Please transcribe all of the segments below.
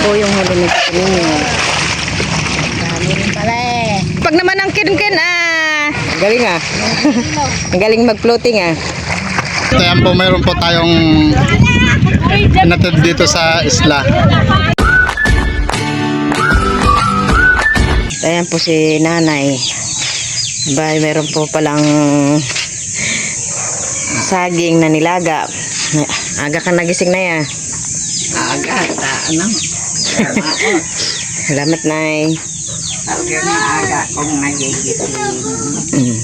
Po yung huli Tito Ninyo. Dami rin pala eh. Pag naman ang kin-kin ah. Galing ah. Ang galing mag-floating ah. Ito yan po, mayroon po tayong pinatid dito sa isla. Ayan po si nanay. Ba, meron po palang saging na nilaga. Aga ka nagising na yan. Aga, ta, ano? Salamat, Nay. Aga na aga kung nagigising. Mm.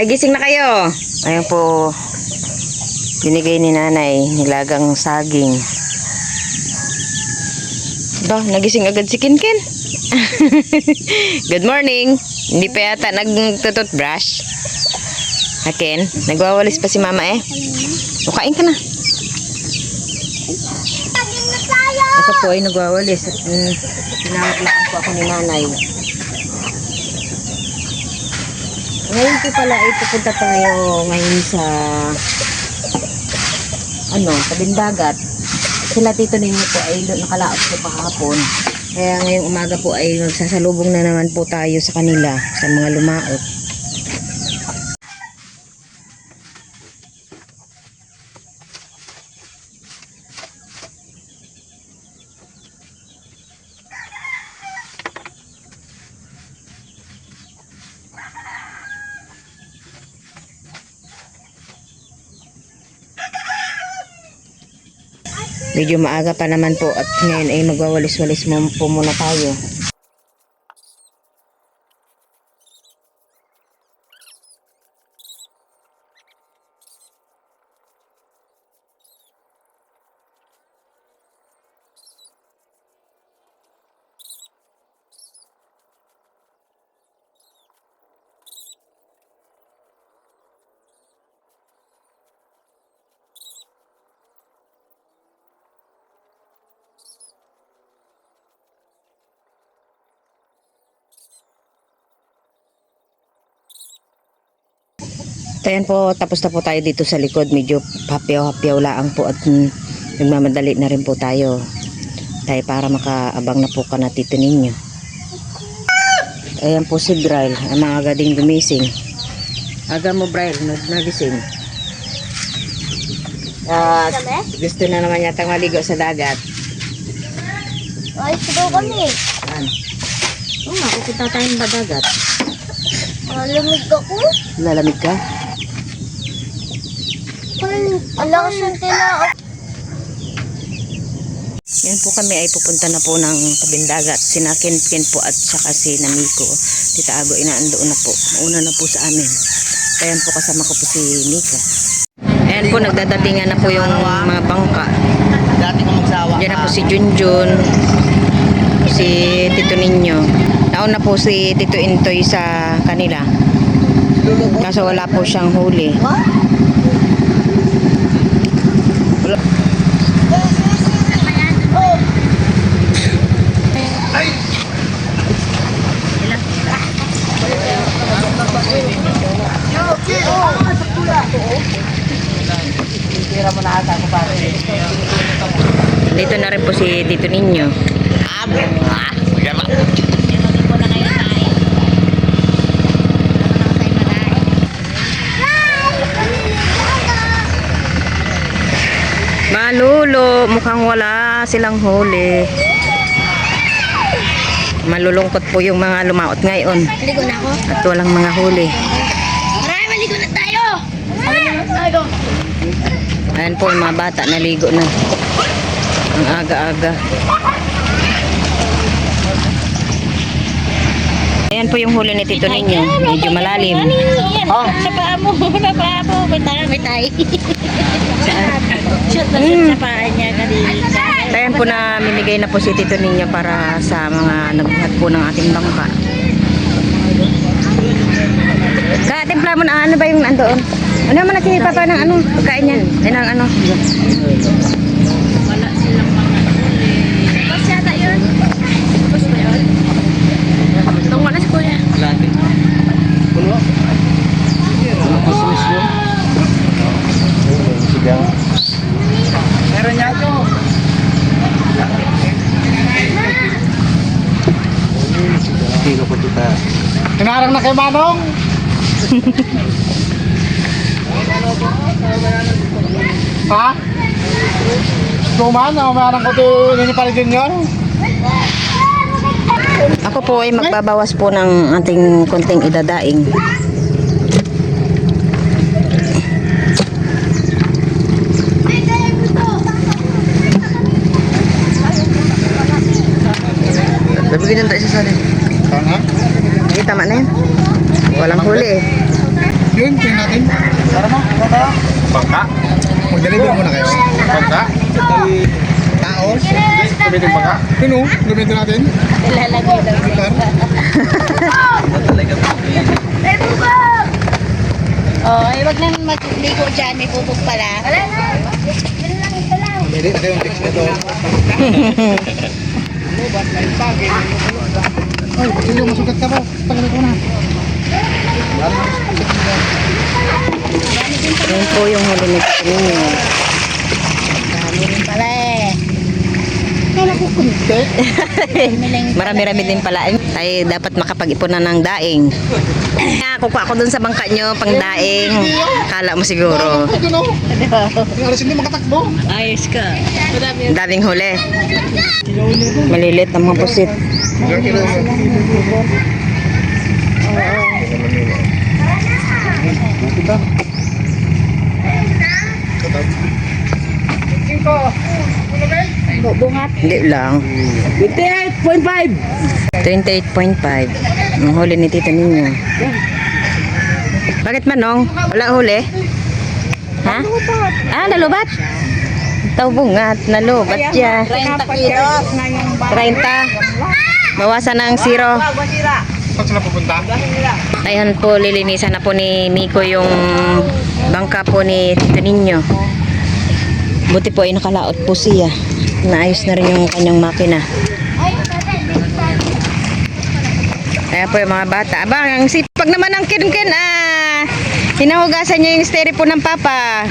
Ay, gising na kayo. Ayan po, binigay ni nanay, nilagang saging. Ba, nagising agad si Kinkin. Good morning. Hindi pa yata nagtututbrush. Akin, nagwawalis pa si mama eh. O, kain ka na. Po ay nagwawalis at mm, pinamaglaan po ako ni nanay. Ngayon po pala ay pupunta tayo ngayon sa ano, tabing dagat. Sila tito ninyo po ay nakalaot po kahapon. Kaya ngayong umaga po ay magsasalubong na naman po tayo sa kanila, sa mga lumaot. Medyo maaga pa naman po at ngayon ay magwawalis-walis po muna tayo. Ayan po, tapos na po tayo dito sa likod. Medyo hapyaw-hapyaw laang po at mm, nagmamadali na rin po tayo. Tayo para makaabang na po ka na tito ninyo. Ayan po si Braille, ang mga gading gumising. Aga mo Braille, nag nagising. At gusto na naman yata maligo sa dagat. Ay, sigaw kami. Yan. Oo nga, pupunta tayong ba dagat? Malamig ako. Lalamig ka? Ang lakas ng tila. Yan po kami ay pupunta na po ng tabing dagat. Sina Ken po at saka si Namiko. Tita Ago, inaandoon na po. Mauna na po sa amin. Ayan po kasama ko po si Mika. Ayan po, nagdadatingan na po yung mga bangka. Dati ko magsawa Diyan na po si Junjun, si Tito Ninyo. Nauna po si Tito Intoy sa kanila. Kaso wala po siyang huli. Dito na rin po si Tito Ninyo. Malulo, mukhang wala silang huli. Malulungkot po yung mga lumaot ngayon at walang mga huli. Maray, maligo na tayo. Maligo na tayo. Ayan po yung mga bata naligo na. Ang aga-aga. Ayan po yung huli ni Tito Ninyo. Medyo malalim. Oh. Sa paa mo. Sa paa mo. May tayo. Shoot na shoot sa paa niya. Ayan po na mimigay na po si Tito Ninyo para sa mga nagbuhat po ng ating bangka. Sa timpla mo na ano ba yung andoon? Ano man natin ni Papa ng ano? Pagkain niya. Ay, ng ano? Wala silang mga ulit. Tapos yata yun. Tapos ba yun? Tungo na si Kuya. Lati. Puno. Puno ko sa misyo. Sigaw. Meron niya ito. Hindi ko po dito. Kinarang na kay Manong. ha? Tuman, ang marang ko ito ninipaligin yun. Ako po ay magbabawas po ng ating konting idadaing. Nabigyan tayo sa salin. Tama? Sige, tama na yan. Walang huli eh. Yun, tingnan natin. Tara mo, tara tayo. Bangka? Mag-deliver muna kayo. Bangka? Tao? Gamitin bangka? Yun o, gamitin natin. Ilalagay daw. Talaga po. Oh, ay wag na magligo dyan. May bubog pala. Wala na. Pwede na kayong fix nito. Ay, hindi mo masugat ka po. Tagal ko na. Yan po yung huli Tito Ninyo. Dami rin pala eh. Kala ko kunti. Marami-rami din pala. Ay, dapat makapag-ipon na ng daing. Kaya kukuha ko dun sa bangka nyo, pang daing. Kala mo siguro. Yung alas hindi makatakbo. Ayos ka. Daming huli. Malilit ang mga pusit. Mo? Kita. Bungat. Hindi lang. 28.5. 28.5. Ang huli ni Tito Ninyo. Bakit manong? Wala huli? Ha? Ah, nalubat? Taubungat, nalubat siya. 30 kilos na yung 30. Bawasan ng zero. Saan sila pupunta? Ayan po, lilinisan na po ni Miko yung bangka po ni Tito Ninyo. Buti po ay nakalaot po siya. Naayos na rin yung kanyang makina. Kaya po yung mga bata. Aba, ang sipag naman ng kin-kin ah. Hinahugasan niya yung styrofoam ng papa.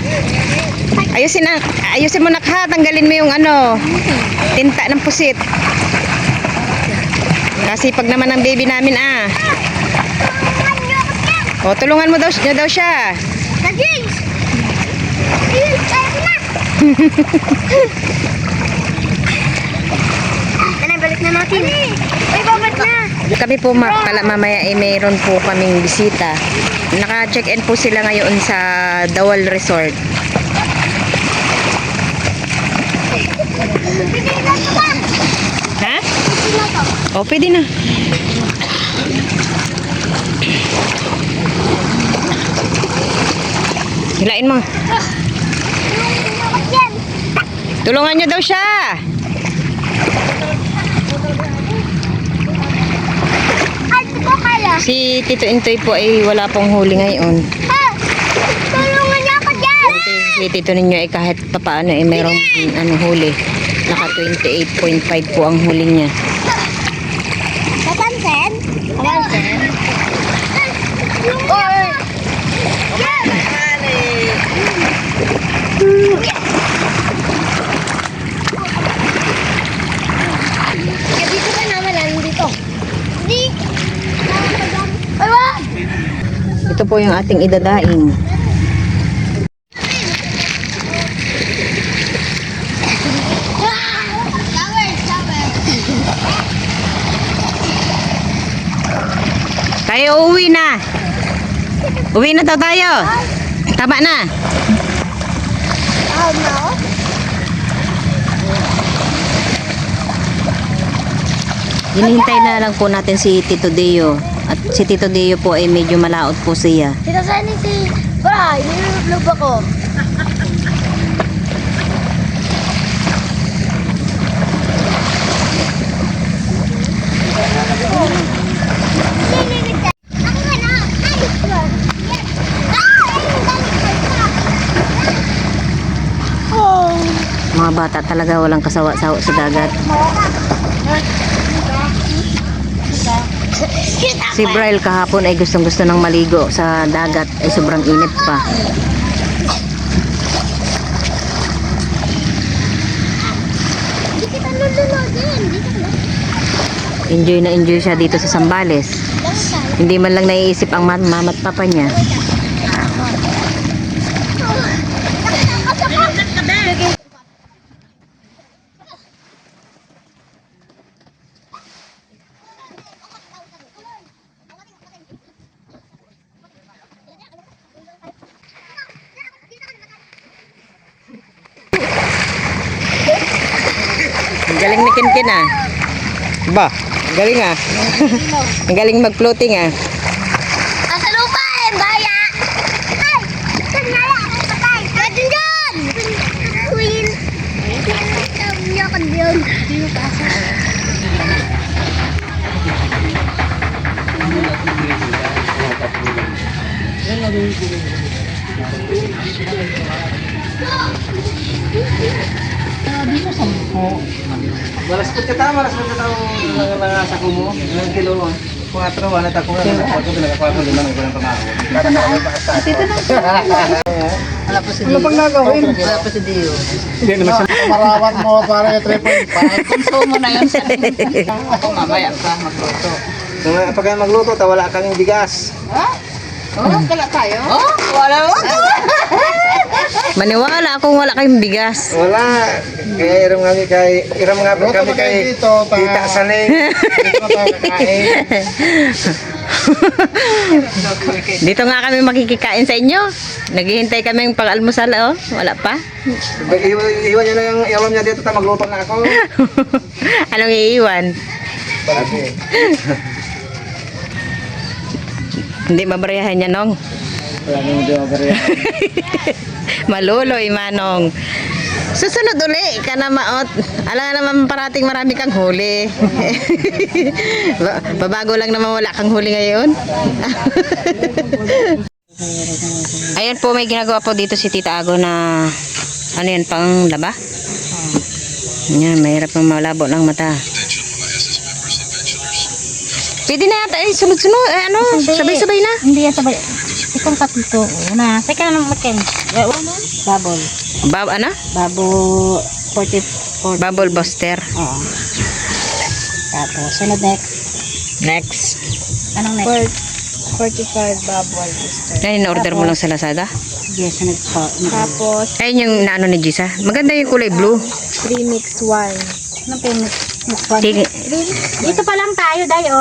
Ayusin, na, ayusin mo na ha. Tanggalin mo yung ano, tinta ng pusit. Kasi pag naman ng baby namin ah. O, tulungan mo daw, niya daw siya. Ano, balik na natin. Uy, babalik na. Kami po ma- pala mamaya ay mayroon po kaming bisita. Naka-check-in po sila ngayon sa Dawal Resort. Ha? O, pwede na. Hilain mo. Tulungan niyo daw siya. Si Tito Intoy po ay wala pong huli ngayon. Tulungan niya ako dyan. Si, Tito ninyo ay kahit papaano ay mayroong ano, huli. Naka 28.5 po ang huli niya. Kapansin? Kapansin? Oy! Kaya dito ka naman, ano dito? Di! Ay, wag! Ito po yung ating idadaing. Tayo uwi na. Uwi na daw tayo. Tama na. Oh, no? Hinihintay na lang po natin si Tito Deo. At si Tito Deo po ay medyo malaot po siya. Tita Sunny si... Bra, nilulublob ako. Mga bata talaga walang kasawa-sawa sa dagat. Si Braille kahapon ay gustong gusto ng maligo sa dagat ay sobrang init pa. Enjoy na enjoy siya dito sa Sambales. Hindi man lang naiisip ang ma- mama at papa niya. Ang galing ni Kinkin ah. Ba, galing ah. ang galing mag-floating ah. Nasa lupa eh, baya! Ay! Saan nga yan? Patay! Dyan dyan! Queen! Sabi niya ka dyan. Sino pasa? Malas ko ka tama, malas ko ka tama mga sa kumo. Ilang kilo mo? Kuwatro, wala ta ko. Kuwatro talaga, kuwatro din lang ito ng pamako. Ano pang gagawin? Wala pa si Dio. Hindi naman siya. Marawat mo para yung 3.5. Konsumo na yun sa Ako mamaya pa magluto. Nung pag magluto, ta wala kang bigas. Oh, kala tayo? Oh, wala mo. Maniwala akong wala kayong bigas. Wala. Kaya iram kami kay iram nga kami kayo kay dito, ta- Tita Sanay. Dito na tayo kakain. Dito nga kami makikikain sa inyo. Naghihintay kami yung pag-almusal oh. Wala pa. Iwan, iwan niyo na yung ilam niya dito, ta magluto na ako. Anong iiwan? Hindi mabarayahan niya nong. Maluloy manong. Susunod uli ka na maot. Alam naman parating marami kang huli. Ba- Babago lang naman wala kang huli ngayon. Ayan po may ginagawa po dito si Tita Ago na ano yan pang laba? Yan, mahirap ng malabo ng mata. Pwede na yata eh, sunod-sunod. Eh, ano, sabay-sabay na. Hindi yan sabay. Ikong tatlo. Una. Teka naman makin. Bubble. Bab, ano? Bubble 40. 40. Bubble buster. Oo. Tapos, sunod next. Next. Anong next? 45 bubble booster. Yan, in-order mo lang sa Lazada. Yes, sunod po. Tapos, Ayun yung naano ni Gisa. Maganda yung kulay blue. premix wine. Mukbang. Sige. Dito pa lang tayo, dayo.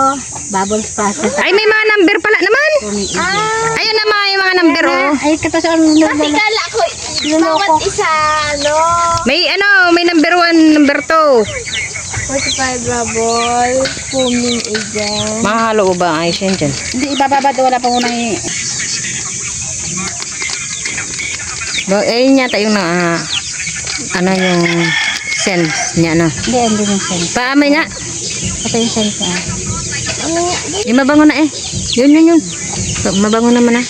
Bubbles process. Ay, may mga number pala naman. Ah! Ayun naman yung mga number, oh. Ay, katas ang Kasi kala ko, bawat isa, no? May ano, may number one, number two. 45 bubble, foaming agent. Mahalo ba ang ayos yan dyan? Hindi, ibababa doon. Wala pa munang i... Ba, ayun yata yung na, ah, ano yung sense niya, ano. Hindi, hindi yung sense. Paamay nga. Ito yung sense niya. Yung mabango na eh. Yun, yun, yun. Mabango naman ah.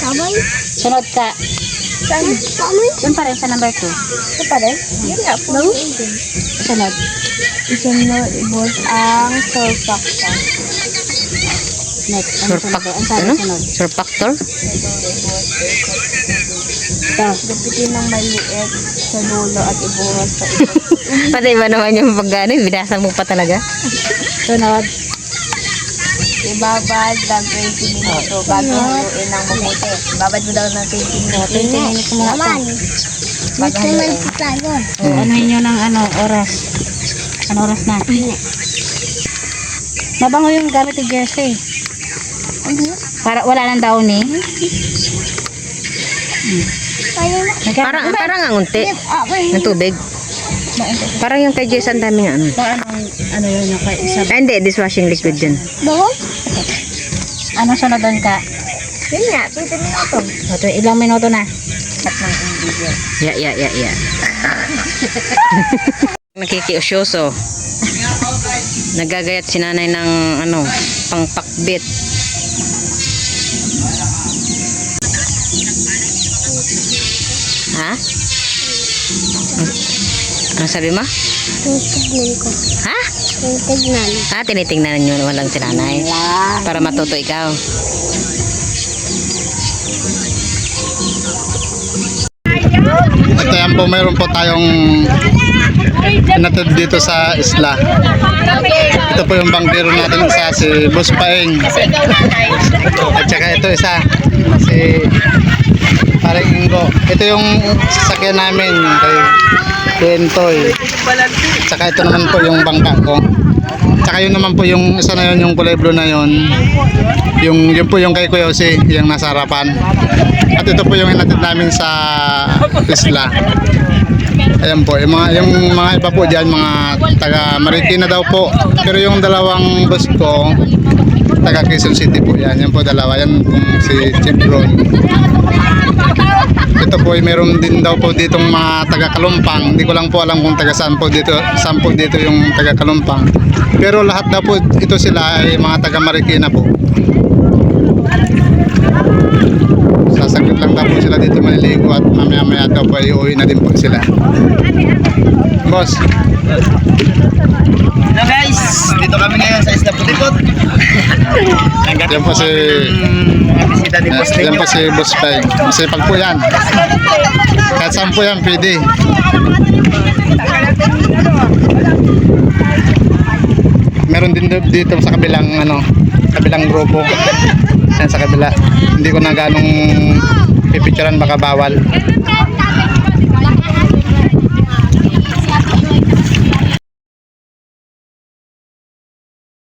Kamay? Sunod ka. Saan? Kamay? Pa rin sa number 2. Ito pa rin? Yun nga, agent. Sunod. Isunod, ibos ang surfactant. Next. Sabi ano? sunod. Surfactor? Ito. Gupitin ng maliit sa dulo at ibuhos sa ibon. Patay ba naman yung pag ano, binasa mo pa talaga? Sunod. Ibabad ng 20 minuto bago haluin ng mabuti. Ibabad mo daw ng 20 minuto. 20 minutes muna ito. Bago haluin. O, ano yun ng ano, oras? Ano oras na? Mabango yung gamit ni Jersey. Para wala nang daon eh. Nagka- Parang, parang ang unti Ah, ng tubig. Parang yung kay Jess, ang daming ano. Parang ano yun yung kay isa. Ah, hindi, dishwashing liquid yun. Bago? Ano sunod doon ka? Yun nga, 20 minuto. Ito, ilang minuto na? Ya, ya, ya, ya. Nakikiusyoso. Nagagayat si nanay ng ano, pangpakbit. Ano sabi mo? Titignan ko. Ha? Titignan. Ah, tinitingnan nyo walang si nanay. Para matuto ikaw. Ito yan po, mayroon po tayong Natad dito sa isla. Ito po yung bangbero natin isa, si Boss Paeng. At saka ito isa, si Parang Ingo. Ito yung sasakyan namin kay Kentoy. Tsaka ito naman po yung bangka ko. Tsaka yun naman po yung isa na yun, yung kulay blue na yun. Yung, yun po yung kay Kuya Jose, yung nasa harapan. At ito po yung inatid namin sa isla. Ayan po, yung mga, yung mga iba po dyan, mga taga Marikina daw po. Pero yung dalawang bus ko, taga Quezon City po yan. Yan po dalawa, yan pong si Ron. Ito po ay meron din daw po ditong mga taga Kalumpang. Hindi ko lang po alam kung taga saan po dito, saan po dito yung taga Kalumpang. Pero lahat daw po ito sila ay mga taga Marikina po. Sasaglit lang daw po sila dito maliligo at mamaya maya daw po ay uuwi na din po sila. Boss, Hello guys, dito kami ngayon sa Isla Putikot. yan po si Mga bisita ni Boss yan po si Boss Peg. Masipag po yan. Kahit saan po yan, pwede. Meron din dito sa kabilang ano, kabilang grupo. Yan sa kabila. Hindi ko na ganong pipicturean baka bawal.